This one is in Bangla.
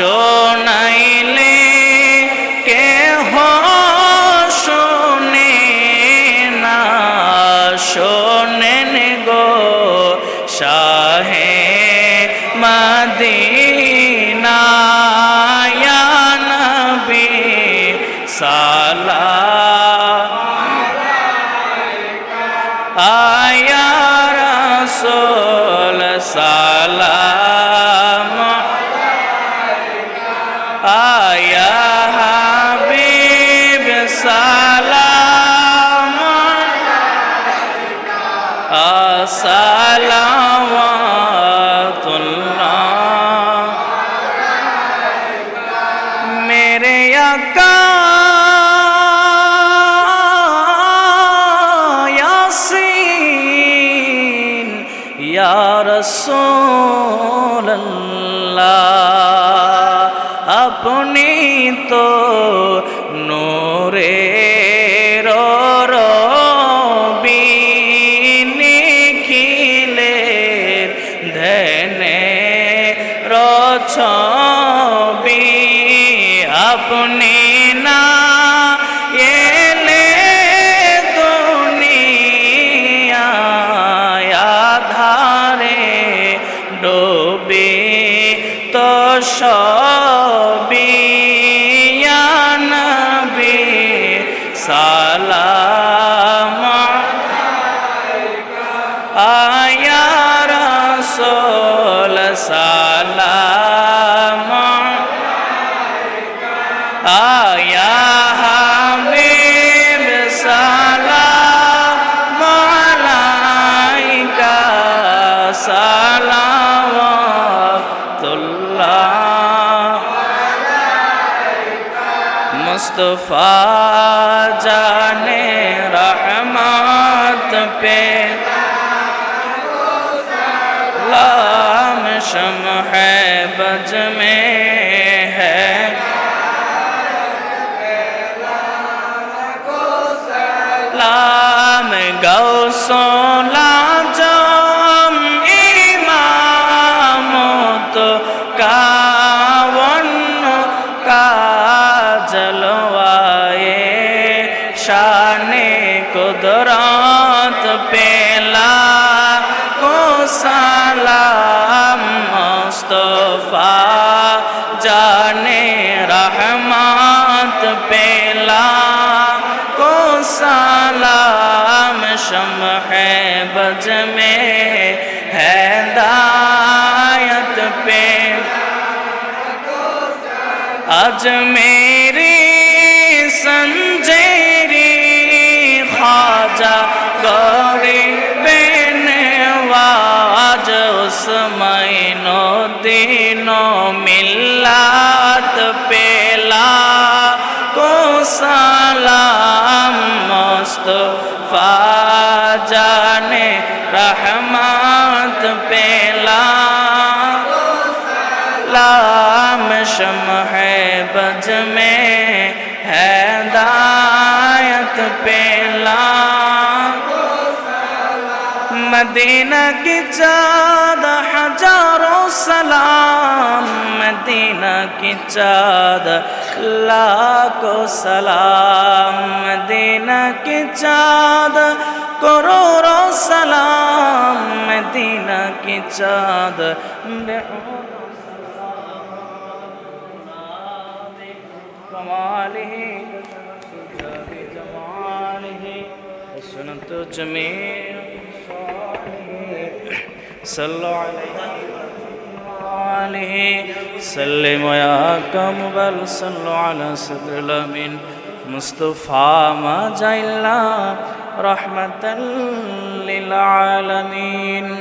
শোনাইলে কেহ শোনে না। শোনেন গো শাহে মদিনা নবী সালাম। আয়া রসোল সালাম। صلوات اللہ میرے آقا یاسین یا رسول اللہ اپنی تو রছবি আপনি না এলে আধারে ডোবে তো সবি নবী সালাম আয়া রসোল সালাম মুস্তফা জানে রহমত पे लाम शम है बज में है लाम गौसोला जम इमाम तो कावन का जलवाए, शान कुदरत पेला को सलाम मुस्तफ़ा, जाने रहमत पेला को सलाम शम है बज में, है दायत पे। अज मेरी संजेरी ख्वाजा गौरी बेनवाज उस महीनो दिनों मिलात पेला को सलाम मुस्तफ़ा जाने रहमत पेला। लाम शम है दायत पेला मदीना की चाँद हजारों सलाम मदीना की चाँद लाखों सलाम मदीना की चाँद करोड़ों सलाम की चाँद कमालिह जमालिह حسن تجھ میں صلو علیہ سلم یا کم بل صلو علی صدر الامین مصطفیٰ ما جائلہ رحمتا للعالمین